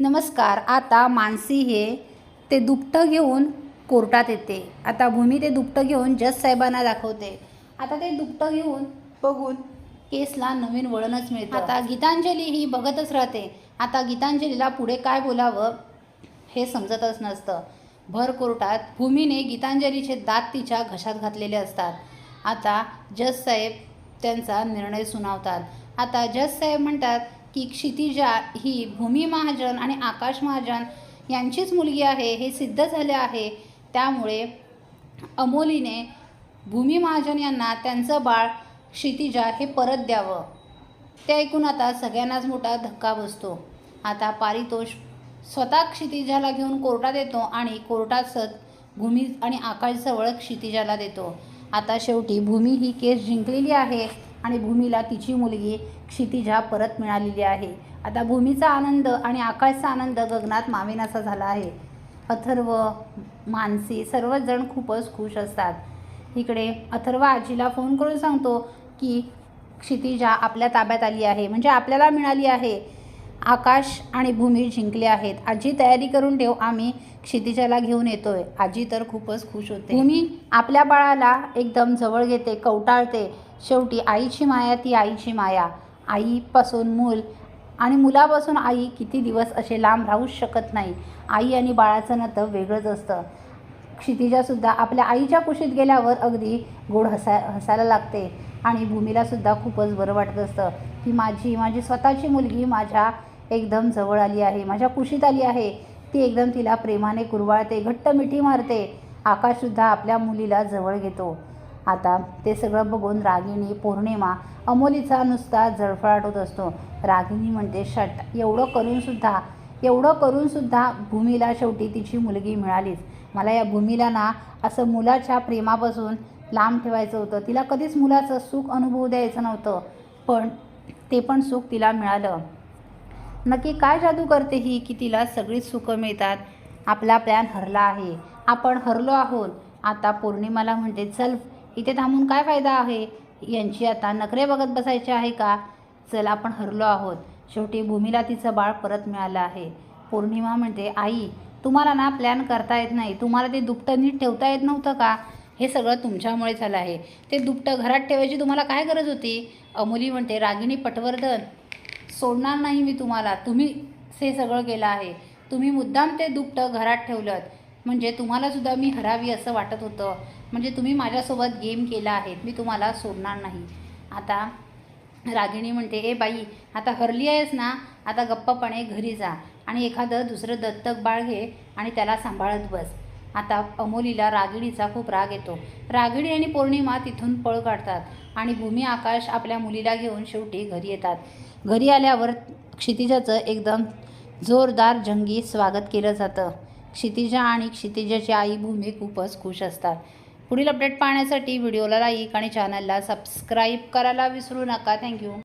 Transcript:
नमस्कार आता मानसी हे ते दुपटं घेऊन कोर्टात येते. आता भूमी ते दुपटं घेऊन जज साहेबांना दाखवते. आता ते दुपटं घेऊन बघून केसला नवीन वळणच मिळतं. आता गीतांजली ही बघतच राहते. आता गीतांजलीला पुढे काय बोलावं हे समजतच नसतं. भर कोर्टात भूमीने गीतांजलीचे दात तिच्या घशात घातलेले असतात. आता जज साहेब त्यांचा निर्णय सुनावतात. आता जज साहेब म्हणतात की क्षितिजा ही भूमी महाजन आणि आकाश महाजन यांचीच मुलगी आहे हे सिद्ध झाले आहे. त्यामुळे अमोलीने भूमी महाजन यांना त्यांचं बाळ क्षितिजा हे परत द्यावं. ते ऐकून आता सगळ्यांनाच मोठा धक्का बसतो. आता पारितोष स्वतः क्षितिजाला घेऊन कोर्टात येतो आणि कोर्टात सत भूमी आणि आकाशजवळ क्षितिजाला देतो. आता शेवटी भूमी ही केस जिंकलेली आहे. आणि भूमीला तिची मुलगी क्षितिजा परत मिळालेली आहे. आता भूमीचा आनंद आणि आकाशचा आनंद गगनात मावेनासा झाला आहे. अथर्व मानसी सर्वच जण खूपच खुश असतात. इकडे अथर्व आजीला फोन करून सांगतो की क्षितिजा आपल्या ताब्यात आली आहे. म्हणजे आपल्याला मिळाली आहे. आकाश आणि भूमी जिंकले आहेत. आजी तयारी करून ठेव आम्ही क्षितिजाला घेऊन येतोय. आजी तर खूपच खुश होते. भूमी? आपल्या बाळाला एकदम जवळ घेते कवटाळते. शेवटी आईची माया ती आईची माया. आईपासून मूल आणि मुलापासून आई किती दिवस असे लांब राहूच शकत नाही. आई आणि बाळाचं नातं वेगळंच असतं. क्षितिजासुद्धा आपल्या आईच्या कुशीत गेल्यावर अगदी गोड हसा हसायला लागते आणि भूमीलासुद्धा खूपच बरं वाटत असतं. की माझी माझी स्वतःची मुलगी माझ्या एकदम जवळ आली आहे माझ्या कुशीत आली आहे. ती एकदम तिला प्रेमाने कुरवाळते घट्ट मिठी मारते. आकाशसुद्धा आपल्या मुलीला जवळ घेतो. आता ते सगळं बघून रागिणी पौर्णिमा अमोलीचा नुसता जळफळाट होत असतो. रागिणी म्हणते शट एवढं करूनसुद्धा एवढं करूनसुद्धा भूमीला शेवटी तिची मुलगी मिळालीच. मला या भूमीला ना असं मुलाच्या प्रेमापासून लांब ठेवायचं होतं. तिला कधीच मुलाचं सुख अनुभव द्यायचं नव्हतं. पण ते पण सुख तिला मिळालं. नक्की काय जादू करते ही की तिला सगळीच सुखं मिळतात? आपला प्लॅन हरला आहे. आपण हरलो आहोत. आता पौर्णिमाला म्हणते चल इथे थांबून काय फायदा आहे? यांची आता नखरे बघत बसायचे आहे का? चल आपण हरलो आहोत. शेवटी भूमीला तिचं बाळ परत मिळालं आहे. पौर्णिमा म्हणते आई तुम्हाला ना प्लॅन करता येत नाही. तुम्हाला ते दुपटं नीट ठेवता येत नव्हतं का? हे सगळं तुमच्यामुळे झालं आहे. ते दुपटं घरात ठेवायची तुम्हाला काय गरज होती? अमुली म्हणते रागिणी पटवर्धन सोडणार नाही मी तुम्हाला. तुम्ही हे सगळं केलं आहे. तुम्ही मुद्दाम ते दुपटं घरात ठेवलं म्हणजे तुम्हालासुद्धा मी हरावी असं वाटत होतं. म्हणजे तुम्ही माझ्यासोबत गेम केला आहे. मी तुम्हाला सोडणार नाही. आता रागिणी म्हणते ए बाई आता हरली आहेस ना? आता गप्पपणे घरी जा आणि एखादं दुसरं दत्तक बाळ घे आणि त्याला सांभाळत बस. आता अमोलीला रागिणीचा खूप राग येतो. रागिणी आणि पौर्णिमा तिथून पळ काढतात आणि भूमी आकाश आपल्या मुलीला घेऊन शेवटी घरी येतात. घरी आल्यावर क्षितिजाचं एकदम जोरदार जंगी स्वागत केलं जातं. क्षितिजा आणि क्षितिजाची आई भूमी खूपच खुश असतात. पुढील अपडेट पाहण्यासाठी व्हिडिओला लाईक आणि चॅनलला सबस्क्राईब करायला विसरू नका. थँक्यू